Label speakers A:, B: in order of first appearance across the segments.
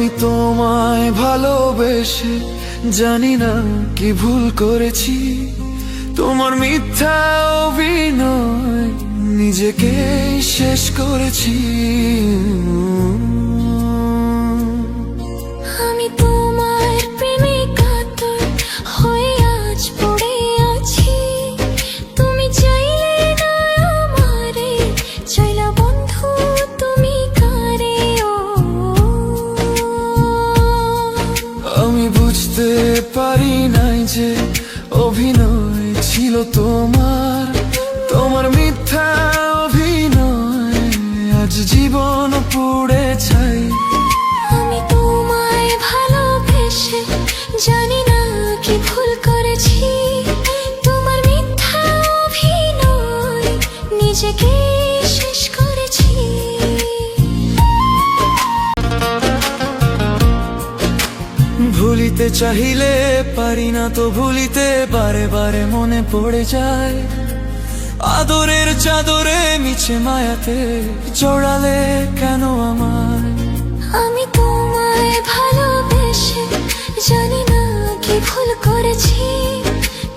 A: আমি তোমায় ভালোবেসে জানি না কি ভুল করেছি। তোমার মিথ্যা অভিনয় নিজেকে শেষ করেছি। পারি নাই যে অভিনয় ছিল তোমার। তোমার মিথ্যা অভিনয় আজ জীবন পুড়ে চাই
B: আমি তোমায় ভালোবেসে জানি
A: ভুলিতে চাহিলে পারি না তো ভুলিতে বারে বারে মনে পড়ে যায়। আদরের চাদরে মিছে মায়াতে জড়ালে কেন আমার
B: আমি তোমায় ভালোবেসে জানি না কি ভুল করেছি।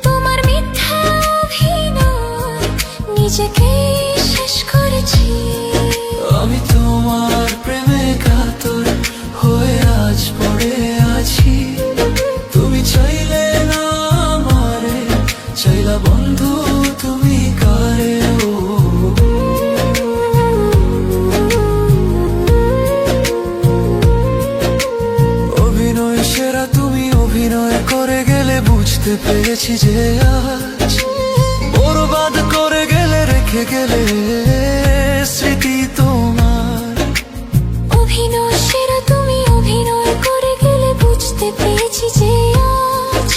B: তোমার মিথ্যা অভিনয় নিজেকে শেষ করেছি।
A: অভিনয় সেরা তুমি অভিনয় করে গেলে বুঝতে পেরেছি যে আজ বরবাদ করে গেলে রেখে গেলে স্মৃতি তোমার।
B: অভিনয় সেরা তুমি অভিনয় করে গেলে বুঝতে পেরেছি যে আজ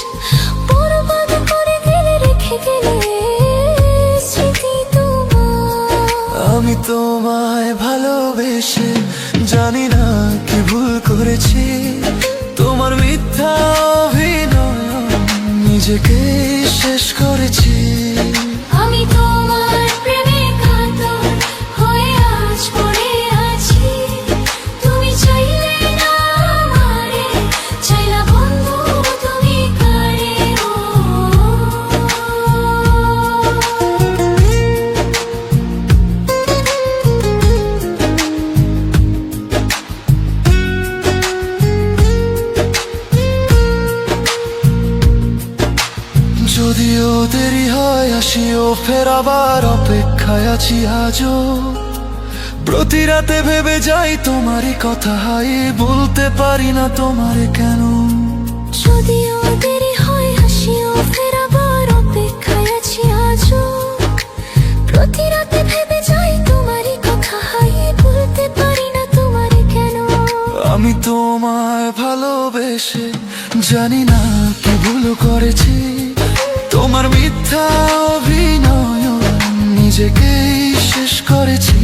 B: বরবাদ করে গেলে রেখে গেলে স্মৃতি তোমার।
A: আমি তোমায় ভালোবেসে জানি না কি ভুল করেছি। তোমার মিথ্যা অভিনয় নিজেকে শেষ করেছি। আসিও ফের আবার অপেক্ষায় আছি আজও। প্রতি রাতে ভেবে যাই তোমারই কথা হাই বলতে পারি না তোমারে কেন।
B: যদিও দেরি হয় হাসিও ফের আবার অপেক্ষায় আছি আজও। প্রতি রাতে ভেবে যাই তোমারই কথা হারিয়ে বলতে পারি না তোমারে কেন।
A: আমি তোমায় ভালোবেসে জানি না কি ভুল করেছি। তোমার মিথ্যা যে শেষ করেছি।